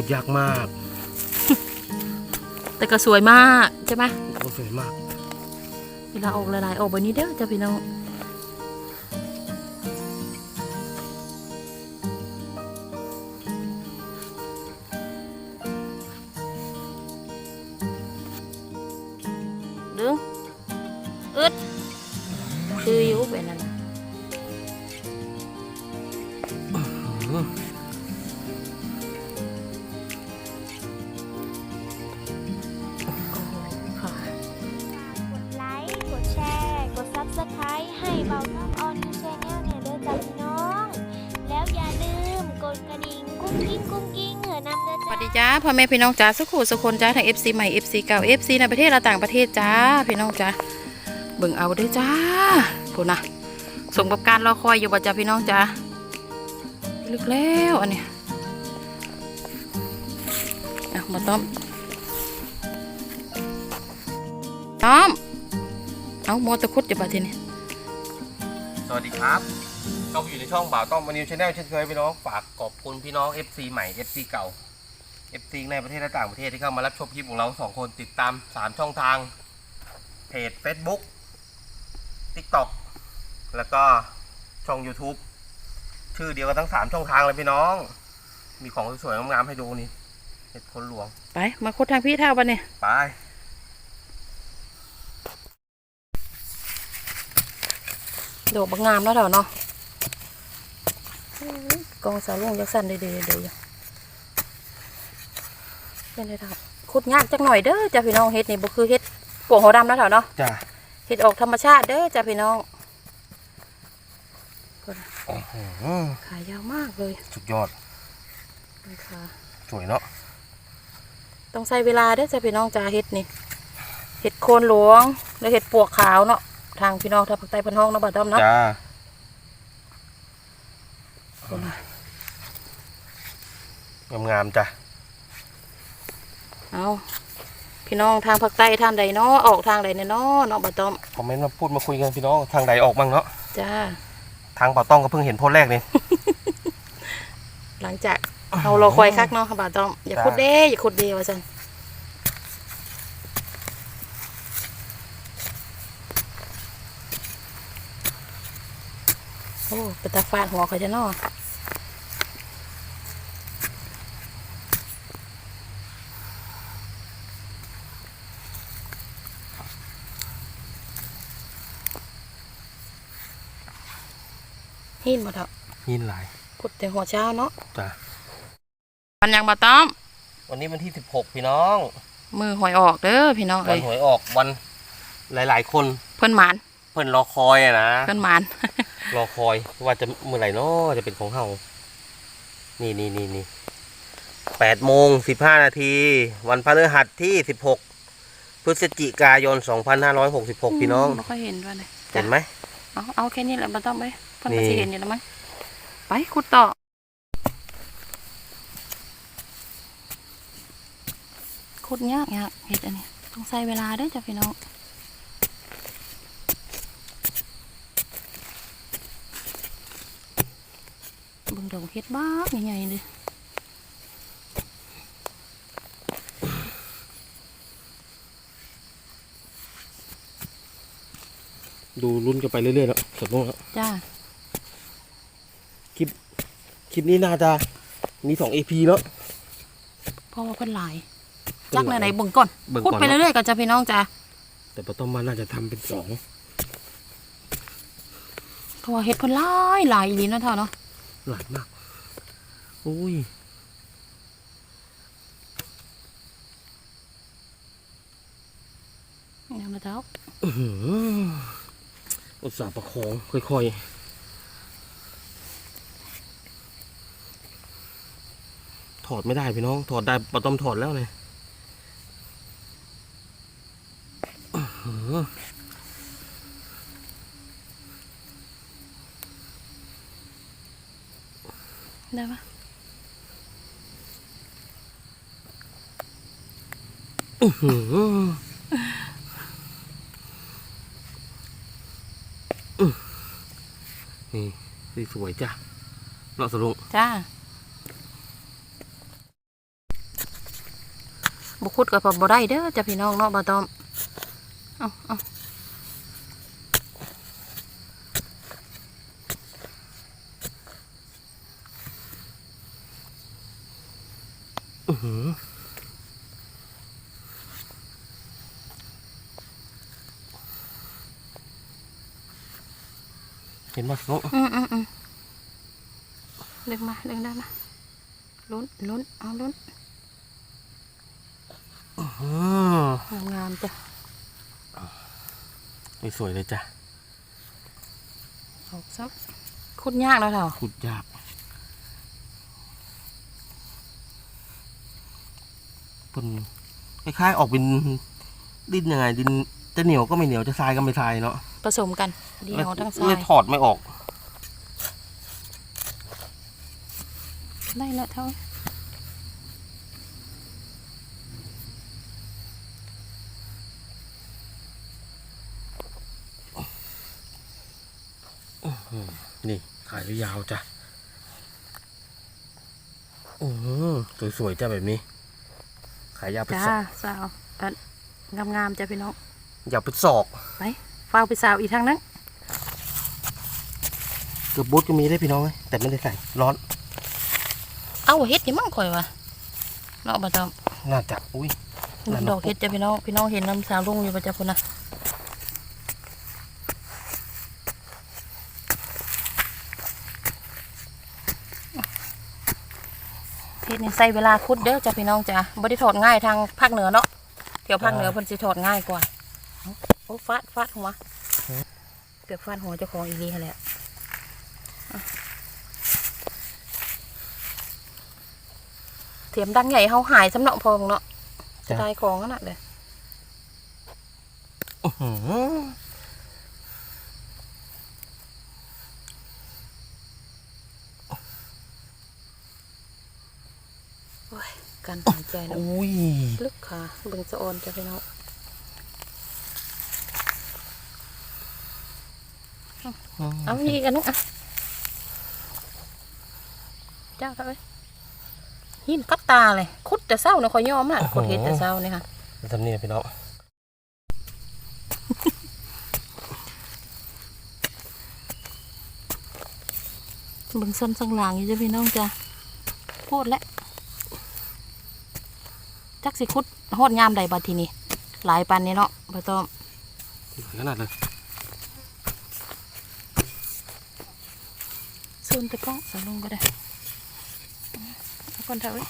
ขุดยากมากแต่ก็สวยมากใช่ไหมโอ้สวยมาก เวลาออกหลายๆออกแบบนี้เด้อจ้ะพี่น้อง กระดิ่งกุ้งกิ้งกุ้งกิ้งเหอนำเด้อสจ้าวัสดีจ้าพ่อแม่พี่น้องจ้าสุขุสุคนจ้าทั้ง FC ใหม่ FC เก่า FC ในประเทศและต่างประเทศจ้าพี่น้องจ้าเบิ่งเอาเด้อจ้าพูดนะสมกับการรอคอยอยู่บ่จ้าพี่น้องจ้าลึกแล้วอันเนี้ยอะมาต้อมต้อมเอาโมตะคุดอยู่บ่ทีนี้สวัสดีครับ ก็อยู่ในช่องบ่าวต้อมวันนิวชาแนลเช่นเคยพี่น้องฝากขอบคุณพี่น้อง FC ใหม่ FC เก่า FC ในประเทศและต่างประเทศที่เข้ามารับชมคลิปของเราสองคนติดตาม 3 ช่องทางเพจ Facebook TikTok แล้วก็ช่อง YouTube ชื่อเดียวกันทั้ง 3 ช่องทางเลยพี่น้อง มีของสวยๆงามๆให้ดูนี่เห็ดคนหลวง ไป มาคุดทางพี่เท่าบ่เนี่ยไปดอกบางงามแล้วเถอะเนาะ กองสาวลงยักษ์สั้นเดือยๆเดือยเป็นไรเถอะขุดยากจักหน่อยเด้อจ้ะพี่น้องเฮ็ดนี่บ่คือเฮ็ดปวงหัวดำแล้วเถอะเนาะจ้าเฮ็ดออกธรรมชาติเด้อจ้ะพี่น้องขายาวมากเลยสุดยอดนะคะสวยเนาะต้องใช้เวลาเด้อจ้ะพี่น้องจ้าเฮ็ดนี่เฮ็ดโคนหลวงแล้วเฮ็ดปวกขาวเนาะทางพี่น้องทางภาคใต้พันห้องเนาะบ่ดอมเนาะจ้า คนน่ะงามๆจ้ะ เอาพี่น้องทางภาคใต้ทางใดเนาะออกทางใดเนี่ยเนาะเนาะบ่ดอมคอมเมนต์มาพูดมาคุยกันพี่น้องทางใดออกบ้างเนาะจ้าทางเป่าต้องก็เพิ่งเห็นโพสต์แรกนี่หลังจากเรารอคอยคักเนาะค่ะบ่าวต้อมอย่าจ้าขุดเด้อย่าขุดเด้ว่าซั่น โอ้เป็นตาฟาดหัวเขาจะเนาะหินบ่เถอะยินหลายขุดแต่หัวเช้าเนาะจ้ะวันยังบ่ต้อม วันนี้วันที่16พี่น้อง มือหวยออกเด้อพี่น้องวัเอ้นยหวยออกวันหลาย ๆ คน เพิ่นหมาน เพิ่นรอคอยอะนะ เพิ่นหมาน รอคอยว่าจะเมื่อไหร่เนาะจะเป็นของเฮานี่นี่นี่นี่แปดโมงสิบห้านาที วันพฤหัสที่16พฤศจิกายน2566พี่น้องไม่ค่อยเห็นด้วยเลยเห็นไหมเอาเอาแค่นี้แหละบ่ต้องไปเพิ่นนี่ก็สิเห็นอยู่แล้วมั้งไปขุดต่อขุดยากยากเฮ็ดอันนี้ต้องใช้เวลาเด้อจ้ะพี่น้องเบิ่ง ดอกเฮ็ดบ้ากใหญ่ๆเลยดูลุ้นกันไปเรื่อยๆแล้วสดลงแล้วจ้าคลิปนี้น่าจะมีสอง EP เนาะเพราะว่าเพิ่นหลายเพิ่นจักหลายไหนๆเบิ่งก่อนเบิ่งขุดก่อนไปเรื่อยๆกันจ้ะพี่น้องจ้ะแต่ปะต้อมว่าน่าจะทำเป็นสองเพราะว่าเฮ็ดเพิ่นหลายหลายอีหลีเนาะเท่าเนาะ หลายมากอุ้ยยังมาเท่าอื้อหืออุตส่าห์ประคองค่อยๆ ถอดไม่ได้พี่น้อง ถอดได้ปะต้อมถอดแล้วเนี่ยอื้อหือ ได้ปะอื้อหืออื้อนี่สวยๆจ้ะเนาะสรุปจ้าบุคุดกับบ่ได้เด้อจ้ะพี่น้องเนาะบ่ต้อม เอาเอา อื้อหือ เห็นป่ะลูกอืมอืมอืมเล็กมาเล็กได้มาลุ้นลุ้นเอาลุ้นอืมงามๆจ้ะนี่สวยเลยจ้ะออกซับคุดยากแล้วเถอะขุดยากเป็นคล้ายๆออกเป็นดินยังไงดินจะเหนียวก็ไม่เหนียวจะทรายก็ไม่ทรายเนาะ ผสมกันเดียวทั้งซ้าเลยยถอดไม่ออก ได้แล้วเท่านี่ถ่ายยาวๆจ้ะอืมสวยๆจ้ะแบบนี้ ขายยาวเป็นจ้าศอกสาวอันงามๆจ้ะพี่น้องยาวเป็นศอกไป ฟ้าวไปสาวอีกทางนั้นเกือบบูทก็มีได้พี่น้องเอ้ยแต่ไม่ได้ใส่ร้อน เอาเฮ็ดอยังมั่งข่อยวะเนาะบ่ต้อมน่าจะอุ้ยนั่นดอกเฮ็ดจ้ะพี่น้องพี่น้องเห็นน้ำสาวลุงอยู่ประจ้ะพุ่นนะเฮ็ดนี่ใส่เวลาคุดเด้อจ้ะพี่น้องจ้ะบ่ได้ถอดง่ายทางภาคเหนือเนาะแถวภาคเหนือเพิ่นสิถอดง่ายกว่าเอาโอ้ฟาดฟาดหัวเกือบฟาดหัวเจ้าของอีหลีหั่นแหละอะเถียมดังใหญ่เฮาหายสำเนาะพองเนาะจะได้ของนั่นน่ะเด้ออื้อหือโอ้ยการหายใจนะอุ้ยลึกค่ะเบิ่งสะออนจ้ะพี่น้อง เอาอีกอันนึงอะเจ้าเอ้ยหินกัดตาเลยคุดแต่เศร้าเนี่ยคอยยอมอะโอ้โหคุดเห็ดแต่เศร้าเนี่ยค่ะทำนี่พี่น้องเบิ่งส้นสังหลังอยู่จ้ะพี่น้องจ้ะโพดแล้วจักสิคุดฮอดยามใดบัดทีนี้หลายปันนี่เนาะบ่ต้องขนาดเลย ส่วนตะก้องใส่ลงก็ได้เอาก่อนเถอะเว้ย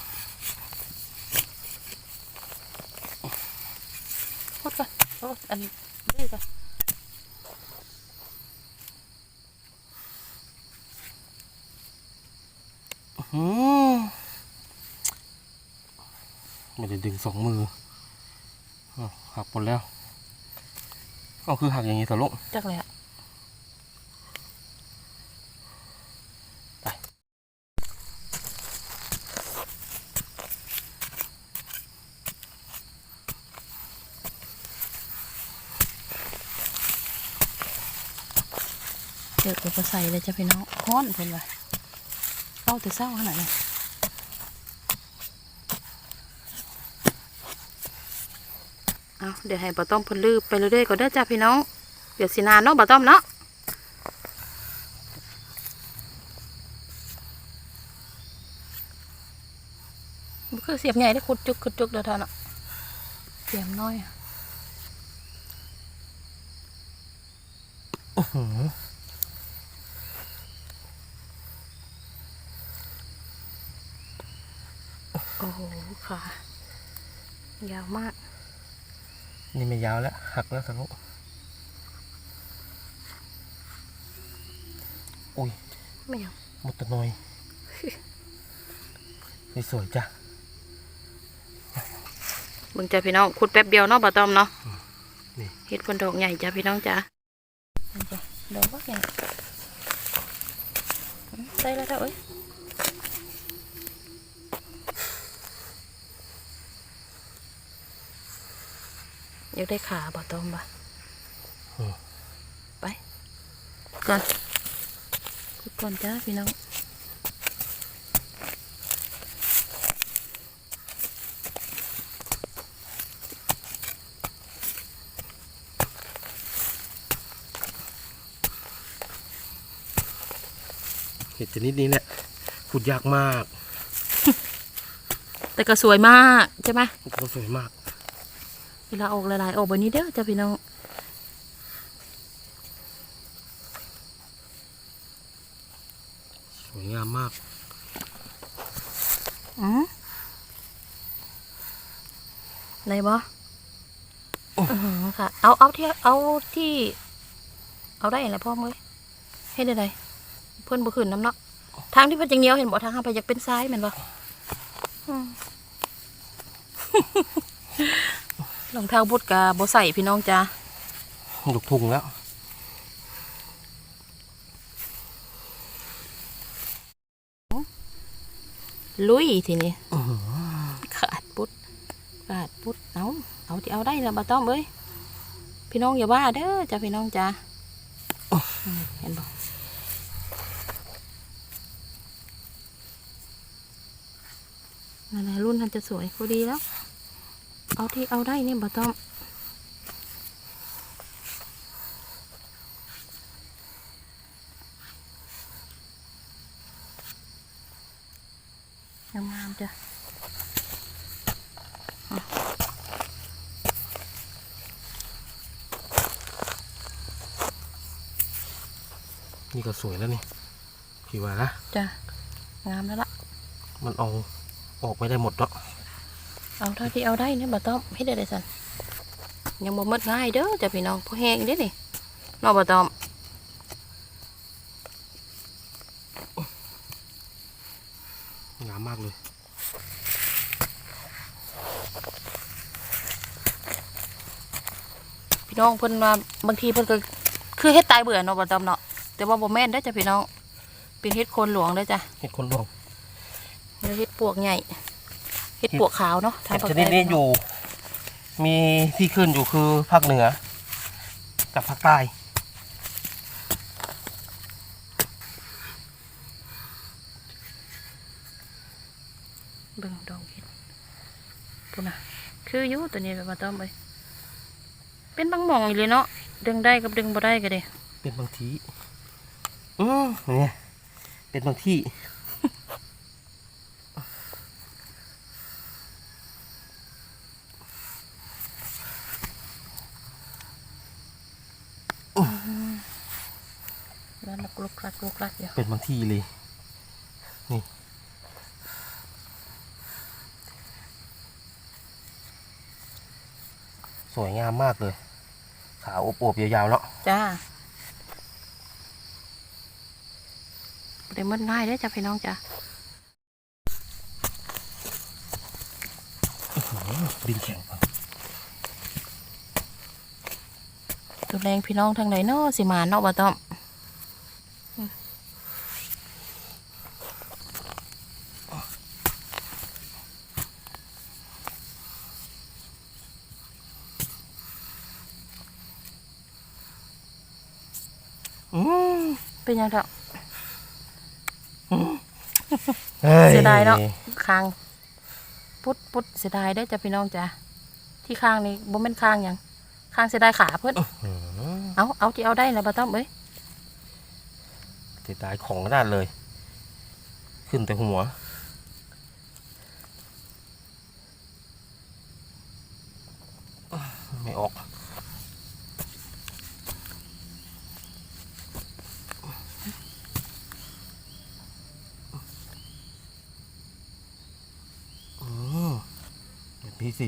โพดก่อนโอ้อันนี้ดื้อก่อนอืมไม่ได้ดึงสองมืออ้าวหักหมดแล้วเอาคือหักอย่างนี้ตลกจักเลยอะ เดี๋ยวก็ใส่เลยจ้ะพี่น้องค้อนเพิ่นว่าเอาแต่เศร้าขนาดนี้เอาเดี๋ยวให้บะต้อมเพิ่นลืบไปเรื่อยๆก่อนเด้อจ้ะพี่น้อง เดี๋ยวสินานเนาะบะต้อมเนาะมันคือเสียบใหญ่ได้ขุดจุกขุดจุกเดี๋ยวท่านเนาะเสียบน้อยอะอื้อหื โอ้โหค่ะยาวมาก นี่ไม่ยาวแล้ว หักแล้วตลกอุ้ยไม่เอาหมดแตะนอยนี่สวยจ้ะเบิ่งจ้ะพี่น้องขุดแป๊บเดียวเนาะบะต้อมเนาะนี่เฮ็ดเพิ่นดอกใหญ่จ้ะพี่น้องจ้ะนี่จ้ะดอกบักใหญ่อืมได้แล้วเด้อเอ้ย อยากได้ขาบ่ต้องบ่ไปก่อนก่อนจ้าพี่น้องเห็ดชนิดนี้เนี่ยขุดยากมาก แต่ก็สวยมากใช่ไหมก็สวยมาก เวลาออกหลายๆออกแบบนี้เด้อจ้ะพี่น้องสวยงามมากอืมอะไรบ่อื้อหือค่ะ เอาเอาที่เอาที่ เอาได้แหละพ่อมึงให้ได้ไดเพื่อนบ่ขึ้นน้ำเนาะทางที่เพิ่นจังเหนียวเห็นบ่ทางห้าไปอยากเป็นซ้ายแม่นบ่อืม รองเท้าบุดกะบ่ใส่พี่น้องจ้าลูกทุ่งแล้วลุยทีนี้อื้อหือขาดปุ๊ดขาดปุ๊ดเอาเอาที่เอาได้แล้วบ่ต้องเอ้ยพี่น้องอย่าว่าเด้อจ้าพี่น้องจ้าอืมเห็นบ่นั่นแหละรุ่นนั้นจะสวยพอดีแล้ว เอาที่เอาได้นี่บ่ต้องงามๆจ้ะนี่ก็สวยแล้วนี่พี่ว่านะจ้ะงามแล้วล่ะ มันเอาออกไม่ได้หมดหรอก เอาเท่าที่เอาได้เนี่ยบ่ต้องให้ได้เลยสันยังบ่หมดง่ายเด้อจ้ะพี่น้องพอแห้งเด้อนี่เนอกบ่ต้องงามมากเลยพี่น้องเพิ่นมาบางทีเพิ่นก็คือเฮ็ดตายเบื่อเนาะบ่ต้องเนาะแต่ว่าบ่แม่นเด้อจ้ะพี่น้องเป็นเฮ็ดโคนหลวงเด้อจ้ะเห็ดคนรวงแล้วเฮ็ดปวกใหญ่ เฮ็ดปวกขาวเนาะทางเห็ดภาคชใต้นิดนี้อยู่ มีที่ขึ้นอยู่คือภาคเหนือ กับภาคใต้เบิ่งดอกเห็ดพุ่นน่ะคืออยู่ตัวนี้บ่ต้องเอ้ยเป็นบางหม่องอีหลีเนาะดึงได้กับดึงบ่ได้ก็เด้เป็นบางทีอืมเนี่ยเป็นบางที่ แล้วลุกลุกลักลุกลักอยู่เป็นบางที่เลย นี่สวยงามมากเลย ขาวอวบๆยาวๆเนาะจ้าบ่ได้หมดง่ายเด้อจ้ะพี่น้องจ้ะดินแข็งตัวแรงพี่น้องทางไหนเนาะสิมาเนาะบ่ต้อง เป็นยังเถอะเสียดายเนาะคางพุดพุดเสียดายได้อจ้ะพี่น้องจ้ะที่คางนี่บ่แม่นคางหยังคางเสียดายขาเพิ่นอืมเอาเอาที่เอาได้นะบ่ต้องเอ้ยเสียดายของด้านเลย ขึ้นแต่หัว ไม่ออก อืมแบบ นี้สิ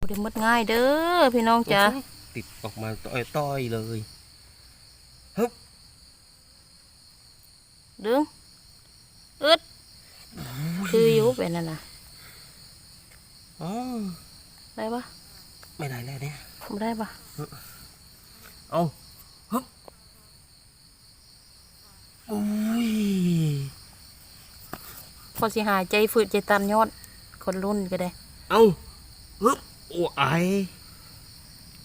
บ่ได้หมดง่ายเด้อพี่น้องจ้ะติดออกมาต้อยๆเลยดึงอึดคืออยู่เป็นนั่นน่ะอ๋อได้ปะไม่ได้แล้วเนี่ยบ่ได้ปะเอาฮึบอุ้ย พอสิหายใจฝืดใจตันยอด คนรุ่นก็ได้ เอาฮึบโอ้ไอ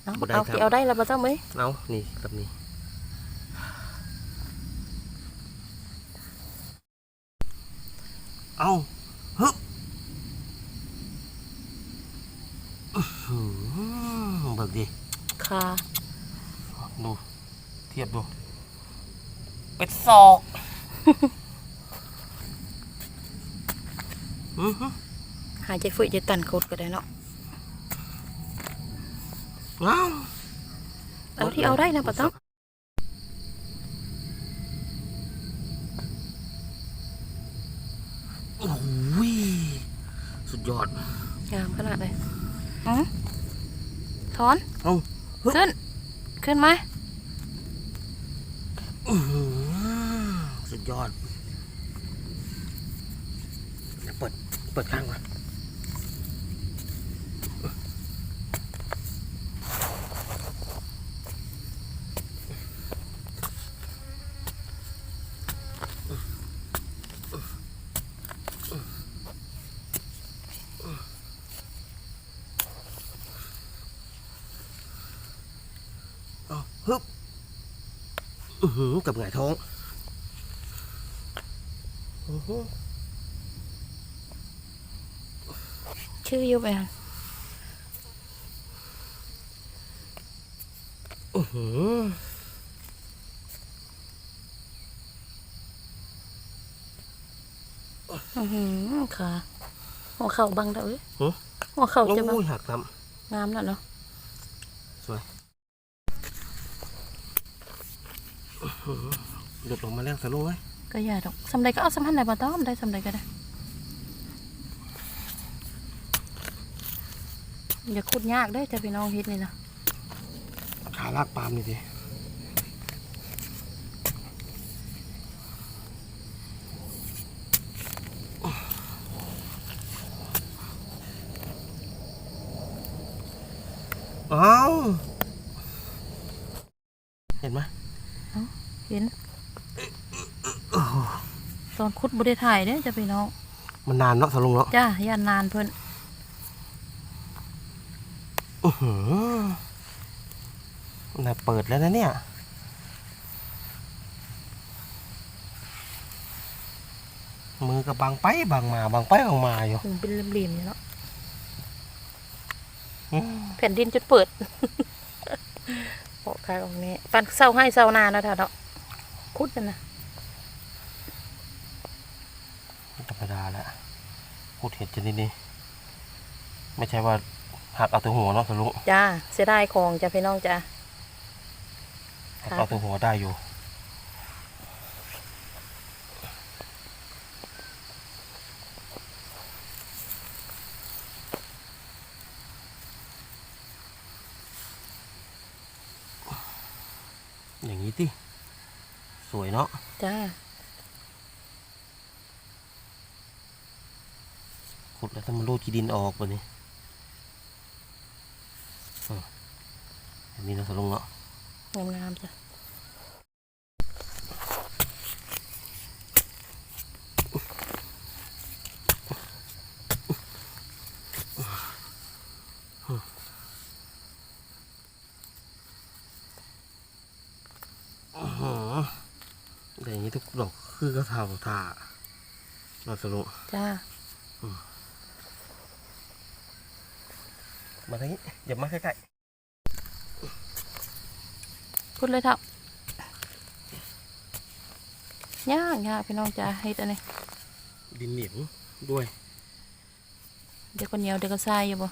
เอาบ่ได้เอาครับที่เอาได้แล้วบ่ต้องเอ้ยเอานี่กับนี่เอาฮึบอื้อหือเบิกดิ ค่ะดู เทียบดู เป็นศอก อื้อ หือหายใจฝืดใจตันโคตรก็ได้เนาะว้าวเอาที่เอาได้นะปะต้องโอ้โหสุดยอดงามขนาดเลยอือถอนเอาขึ้น ขึ้นไหมอื้อหือสุดยอด เดี๋ยวเปิด เปิดข้างก่อนเอาฮึบอือหือกับหงายท้องอื้อหือ ชื่ออยู่ไปหั่นอื้อหืออื้อหือค่ะ หัวเข่าบังเด้อเอ้ยหึหัวเข่าจะบังโอ้ยหักทงามน่ะเนาะำสวยอื้อหือหลุดออกมาแล้วสรุปไหมก็อย่าดอกสำใดก็เอาสำหันไหนปะต้องได้สำใดก็ได้ อย่าขุดยากเด้อจ้ะพี่น้องเฮ็ดนี่นะขาลากปาล์มนี่ดิอ้าวเห็นไหมเห็นตอนขุดบ่ได้ถ่ายเด้อจ้ะพี่น้อง มันนานเนาะสลุงเนาะจ้าย่านนานเพิ่น อื้อหือน่าเปิดแล้วนะเนี่ย มือก็บังไปบังมาบังไปบังมาอยู่มันเป็นเหลี่ยมๆอยู่เนาะอืมแผ่นดินจุดเปิด โอ้คายออกนี้ปันเศร้าให้เศร้านานะท่าเนาะขุดกันนะธรรมดาแล้วพูดเห็ดจะนี่นี่ไม่ใช่ว่า หักเอาแตัวหัวเนาะสลุงจ้าเสียดายของจ้ะพี่น้องจ้าหักครับเอาแตัวหัวได้อยู่อย่างนี้ติสวยเนาะจ้าขุดแล้วถ้ามันรูดขี้ดินออกปะนี่อะ อันนี้นะสลุงเนาะงามๆจ้ะอื้อหือแต่อย่างนี้ทุกดอกคือกระเทาท่าเราสลุงจ้ามาทางนี้อย่ามาใกล้พู ดเลยเถอะยากยากพี่น้องจ้าเฮ็ดอันนี้ๆดินเหนียวด้วย เดี๋ยวก็เหนียวเดี๋ยวก็ทรายอยู่บ่อ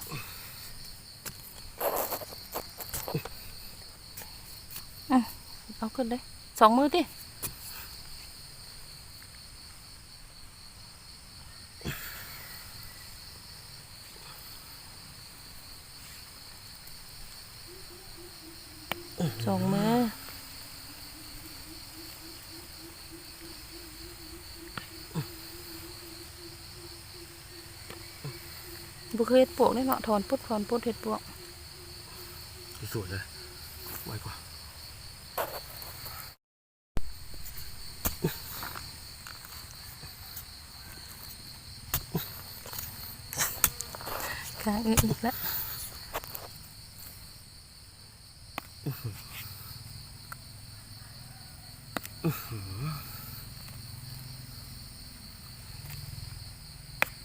ะเอาขึ้นเลยสองมือดิ สองมือบุเคยเฮ็ดปวกนี่เนาะถอนปุ๊ดถอนปุ๊ดเฮ็ดปวกสวยเลยไวกว่าค้างอีกแล้ว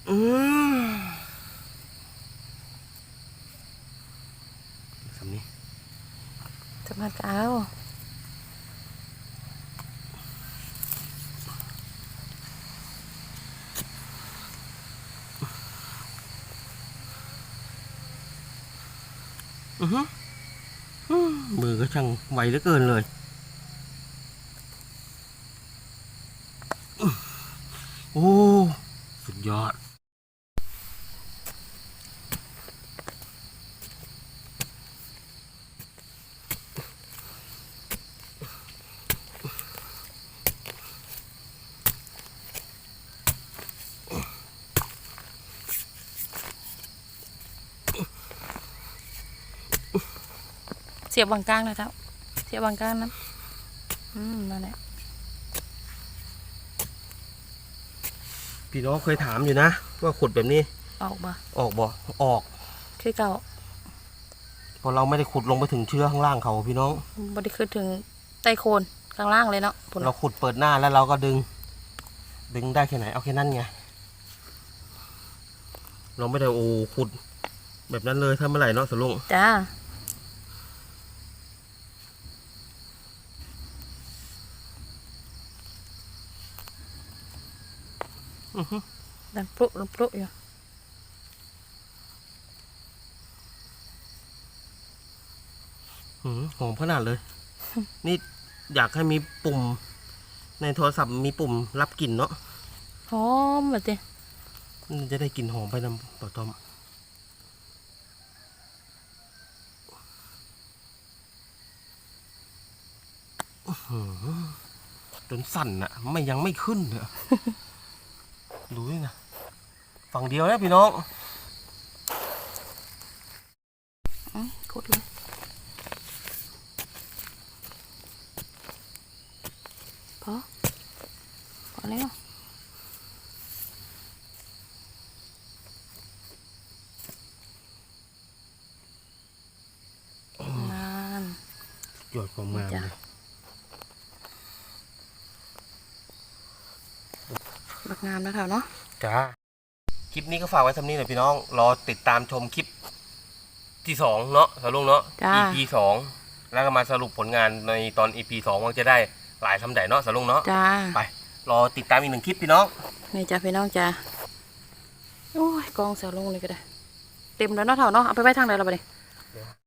สำนี้จะมาเก้ามือก็ช่างไวเหลือเกินเลย สียบวางกลางนะเจ้าเสียบวางกลางนะอืมนั่นแหละพี่น้องเคยถามอยู่นะ ว่าขุดแบบนี้ออกมาออกบ่ออกคือเก่าเพราะเราไม่ได้ขุดลงไปถึงเชื้อข้างล่างเขาพี่น้องบไดิขึ้นถึงใต้โคนข้างล่างเลยเนาะพุ่นเราขุดเปิดหน้าแล้วเราก็ดึง ดึงได้แค่ไหนเอาแค่นั้นไงเราไม่ได้โอ้ขุดแบบนั้นเลยถ้าเมื่อไหร่เนาะสลุงจ้า อื้อหือ ดังปลุดังปลุอยู่หือหอมขนาดเลย นี่อยากให้มีปุ่ม ในโทรศัพท์มีปุ่มรับกลิ่นเนาะหอมแบบนี้มันจะได้กลิ่นหอมไปนำเป่าต้อมอื้อหือจนสั่นอะไม่ยังไม่ขึ้นอะ ดูนี่นะฝั่งเดียวนะพี่น้องอื้อกดเลยพอพอแล้วนานหยอดความงามจ้ะเลย บัก งามนะคะเนาะจ้าคลิปนี้ก็ฝากไว้ทำนี้หน่อยพี่น้อง รอติดตามชมคลิปที่สองเนาะสรุปเนาะ จ้า EP สองแล้วก็มาสรุปผลงานในตอน EP สองว่าจะได้หลายทำใดเนาะสรุปเนาะจ้าไปรอติดตามอีกหนึ่งคลิปพี่น้อง นี่จ้าพี่น้องจ้าโอ้ยกองเสียลงเลยก็ได้ เต็มแล้วเนาะเถ่าเนาะเอาไปไว้ทางไหนเราไปดิ